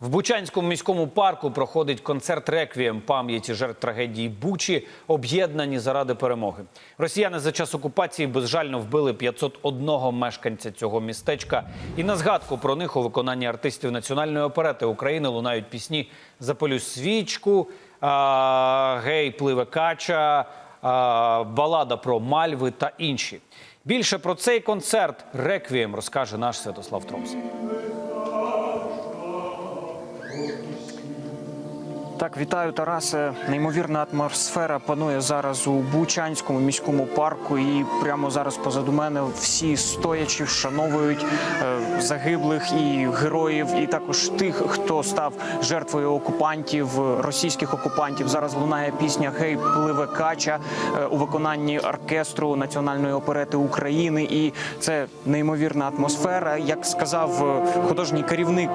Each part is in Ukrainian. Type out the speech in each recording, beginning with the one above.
В Бучанському міському парку проходить концерт реквієм пам'яті жертв трагедії Бучі, об'єднані заради перемоги. Росіяни за час окупації безжально вбили 501 мешканця цього містечка. І на згадку про них у виконанні артистів національної оперети України лунають пісні Запалю свічку, Гей, пливе кача, балада про мальви та інші. Більше про цей концерт реквієм розкаже наш Святослав Тромс. Так, вітаю, Тарасе. Неймовірна атмосфера панує зараз у Бучанському міському парку. І прямо зараз позаду мене всі стоячи вшановують е, загиблих і героїв, і також тих, хто став жертвою окупантів, російських окупантів. Зараз лунає пісня Гей пливе кача е, у виконанні оркестру національної оперети України. І це неймовірна атмосфера. Як сказав е, художній керівник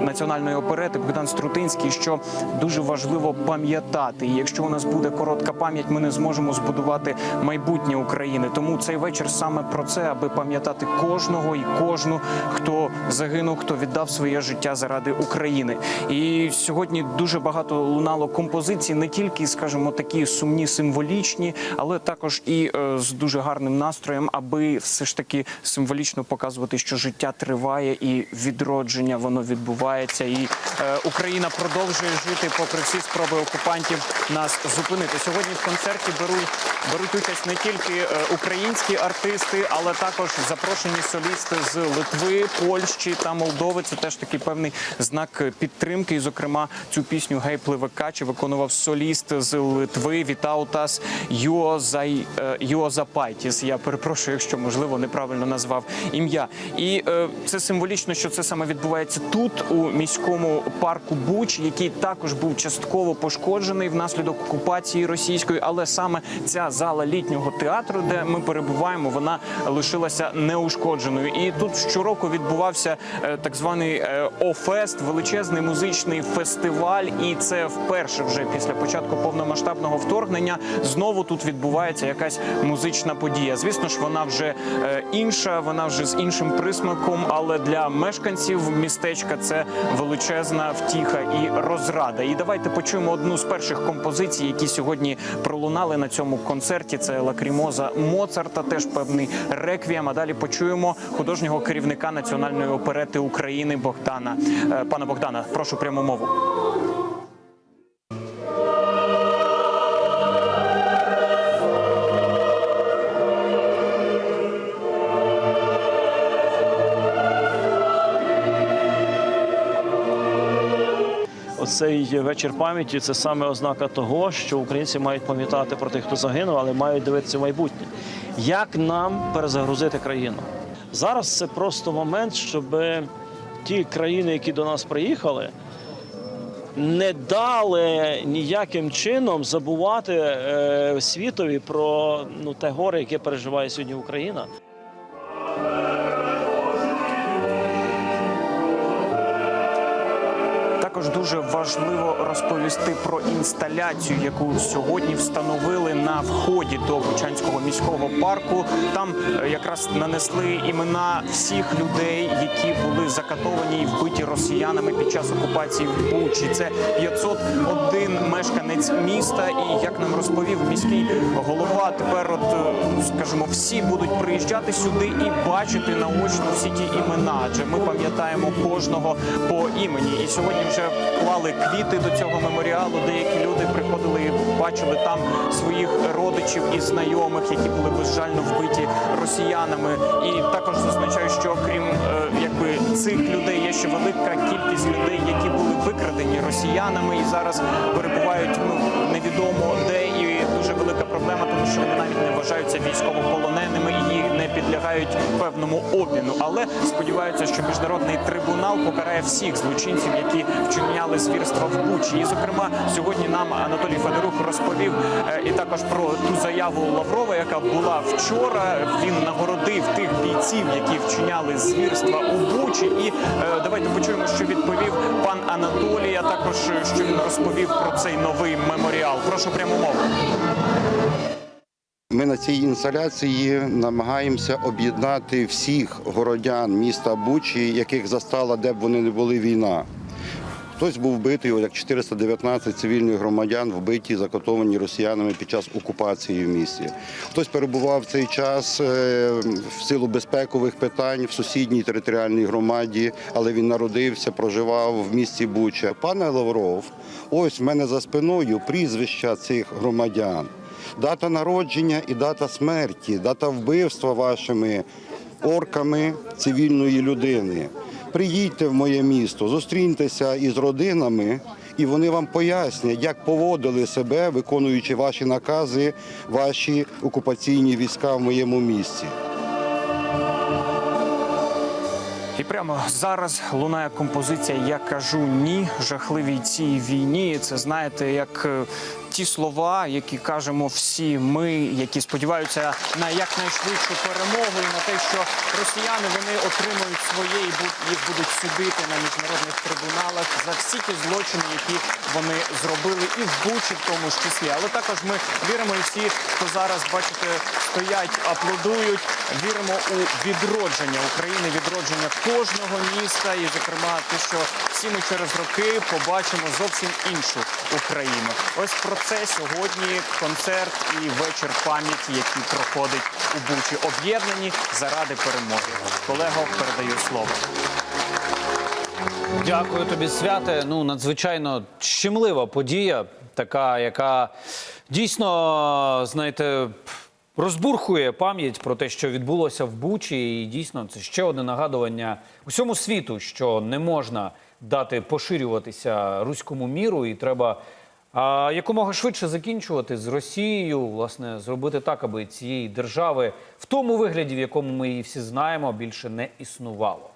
національної оперети Богдан Струтинський, що дуже важливо пам'ятати. Якщо у нас буде коротка пам'ять, ми не зможемо збудувати майбутнє України. Тому цей вечір саме про це, аби пам'ятати кожного і кожну, хто загинув, хто віддав своє життя заради України. І сьогодні дуже багато лунало композицій, не тільки, скажімо, такі сумні, символічні, але також і е, з дуже гарним настроєм, аби все ж таки символічно показувати, що життя триває і відродження воно відбувається, і е, Україна продовжує жити попри всі спроби окупантів нас зупинити. Сьогодні в концерті беруть беруть участь не тільки е, українські артисти, але також запрошені солісти з Литви, Польщі та Молдови. Це теж такий певний знак підтримки. І, зокрема, цю пісню Гей пливе каче виконував соліст з Литви Вітаутас Юозай е, Юозапайтіс. Я перепрошую, якщо можливо неправильно назвав ім'я. І е, це символічно, що це саме відбувається тут, у міському парку Буч, який також був частково пошкоджений внаслідок окупації російської, але саме ця зала літнього театру, де ми перебуваємо, вона лишилася неушкодженою. І тут щороку відбувався е, так званий е, О-фест, величезний музичний фестиваль. І це вперше вже після початку повномасштабного вторгнення знову тут відбувається якась музична подія. Звісно ж, вона вже е, інша, вона вже з іншим присмаком, але для мешканців містечка це величезна втіха і розрада. Давайте почуємо одну з перших композицій, які сьогодні пролунали на цьому концерті. Це лакрімоза Моцарта, теж певний реквієм. А далі почуємо художнього керівника національної оперети України Богдана. Е, Пана Богдана, прошу пряму мову. Оцей вечір пам'яті це саме ознака того, що українці мають пам'ятати про тих, хто загинув, але мають дивитися в майбутнє. Як нам перезагрузити країну? Зараз це просто момент, щоб ті країни, які до нас приїхали, не дали ніяким чином забувати е, світові про ну, те горе, яке переживає сьогодні Україна. Також дуже важливо розповісти про інсталяцію, яку сьогодні встановили на вході до Бучанського міського парку. Там е, якраз нанесли імена всіх людей, які були закатовані і вбиті росіянами під час окупації в Бучі. Це 501 мешканець міста. І як нам розповів міський голова, тепер, от е, скажімо, всі будуть приїжджати сюди і бачити наочно всі ті імена. Адже ми пам'ятаємо кожного по імені. І сьогодні вже клали квіти до цього меморіалу. Деякі люди приходили і бачили там своїх родичів і знайомих, які були безжально вбиті росіянами. І також зазначаю, що крім е, якби цих людей є ще велика кількість людей, які були викрадені росіянами і зараз перебувають невідомо де і дуже велика проблема, тому що вони навіть не вважаються військовополоненими і не підлягають певному обміну. Але сподіваються, що міжнародний трибунал покарає всіх злочинців, які вчиняли звірства в Бучі. І, зокрема, сьогодні нам Анатолій Федорук розповів е, і також про ту заяву Лаврова, яка була вчора. Він нагородив тих бійців, які вчиняли звірства у Бучі. І е, давайте почуємо, що відповів пан Анатолій. А також е, що він розповів про цей новий меморіал. Прошу пряму мову. Ми на цій інсталяції намагаємося об'єднати всіх городян міста Бучі, яких застала, де б вони не були війна. Хтось був вбитий, як 419 цивільних громадян вбиті, закатовані росіянами під час окупації в місті. Хтось перебував в цей час е, в силу безпекових питань в сусідній територіальній громаді, але він народився, проживав в місті Буча. Пане Лавров, ось в мене за спиною прізвища цих громадян. Дата народження і дата смерті, дата вбивства вашими орками цивільної людини. Приїдьте в моє місто, зустріньтеся із родинами, і вони вам пояснять, як поводили себе, виконуючи ваші накази, ваші окупаційні війська в моєму місті. І прямо зараз лунає композиція Я кажу ні жахливій цій війні. Це знаєте, як е, ті слова, які кажемо всі ми, які сподіваються на якнайшвидшу перемогу і на те, що росіяни вони отримують своє і їх будуть судити на міжнародних трибуналах за всі ті злочини, які вони зробили, і в Бучі в тому ж числі. Але також ми віримо і всі, хто зараз бачите, стоять, аплодують. Віримо у відродження України, відродження кожного міста, і зокрема те, що всі ми через роки побачимо зовсім іншу Україну. Ось про це сьогодні концерт і вечір пам'яті, який проходить у Бучі, об'єднані заради перемоги. Колего, передаю слово. Дякую тобі, святе. Ну, надзвичайно щемлива подія, така, яка дійсно, знаєте, розбурхує пам'ять про те, що відбулося в Бучі. І дійсно, це ще одне нагадування усьому світу, що не можна дати поширюватися руському міру, і треба. А якомога швидше закінчувати з Росією, власне, зробити так, аби цієї держави в тому вигляді, в якому ми її всі знаємо, більше не існувало.